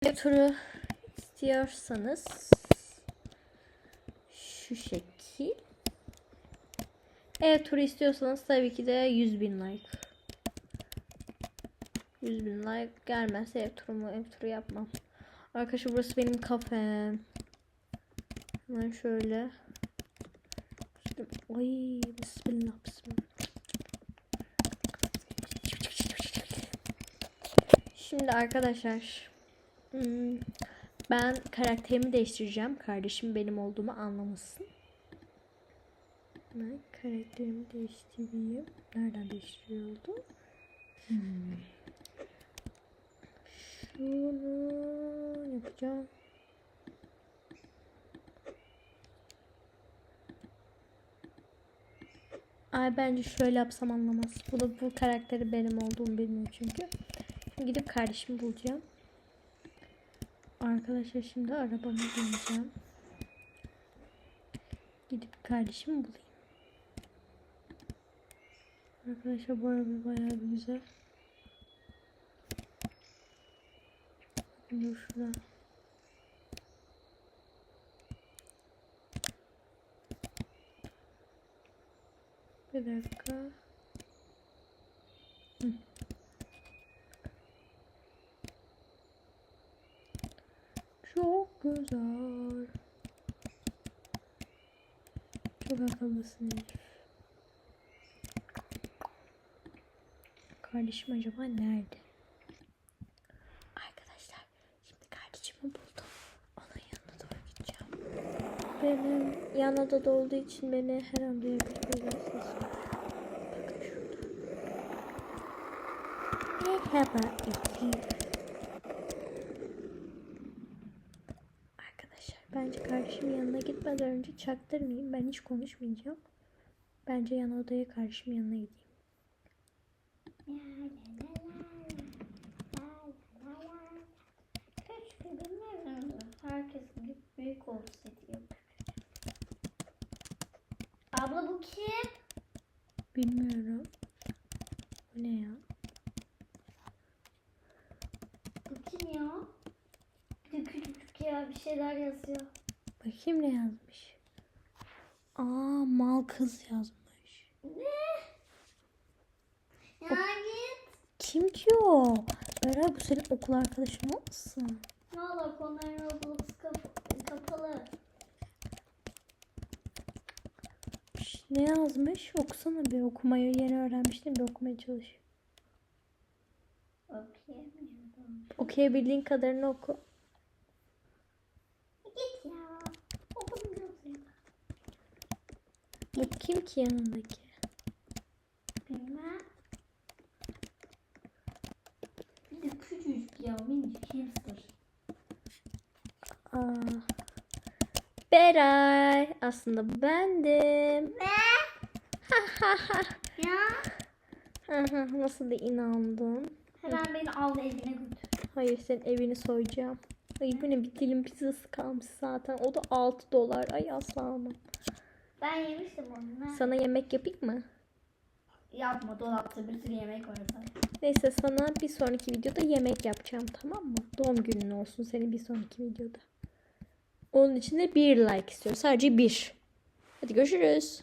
Turu istiyorsanız şu şekil. Ev turu istiyorsanız tabii ki de 100 bin like. 100 bin like gelmezse ev turumu ev turu yapmam. Arkadaşlar burası benim kafem. Hemen şöyle. Ay bismillah bismillah. Şimdi arkadaşlar hmm, ben karakterimi değiştireceğim. Kardeşim benim olduğumu anlamasın. Ben karakterimi değiştireyim. Nereden değiştiriyordum? Şunu yapacağım. Ay bence şöyle yapsam anlamaz. Bu da bu karakteri benim olduğumu bilmiyor çünkü. Şimdi gidip kardeşimi bulacağım. Arkadaşlar şimdi arabamı bineceğim. Gidip kardeşimi bulayım. Arkadaşlar bu araba bayağı bir güzel. Dur şurada. Bir dakika. Hı. Çok güzel. Çok akıllısın Elif. Kardeşim acaba nerede? Arkadaşlar şimdi kardeşimi buldum. Onun yanına doğru gideceğim. Benim yan odada olduğu için beni her an duyabilirler sesi. Bakın şurada. Merhaba Elif. Arkadaşlar kardeşimin yanına gitmeden önce çaktırmayayım. Ben hiç konuşmayacağım. Bence yan odaya kardeşimin yanına gideyim. Küçük. Herkesin gibi büyük olsun diyor. Abla bu kim? Bilmiyorum. Bu ne ya? Bu kim ya? Bir de küçücük ya bir şeyler yazıyor. Bakayım ne yazmış. Aa mal kız yazmış. Ne? Ya git. Kim ki o? Beray bu senin okul arkadaşın olmasın? Ne olur onların Roblox kap- kapalı. Ne yazmış? Okusana bir okumayı yeni öğrenmiştim bir okumaya çalış. Okuyamıyorum. Okuyabildiğin kadarını oku. Git ya. Okumuyorum seni. Bu kim ki yanındaki? Bilmem. Bir de küçücük ya minicik hamster. Aa. Beray. Aslında bendim. Ne? ya. Nasıl da inandın? Hemen beni al evine götür. Hayır senin evini soyacağım. Ay bu ne bir dilim pizzası kalmış zaten. O da 6 dolar. Ay asla almam. Ben yemiştim onu. Sana yemek yapayım mı? Yapma dolapta bir sürü yemek var zaten. Neyse sana bir sonraki videoda yemek yapacağım tamam mı? Doğum günün olsun senin bir sonraki videoda. Onun için de bir like istiyorum. Sadece bir. Hadi görüşürüz.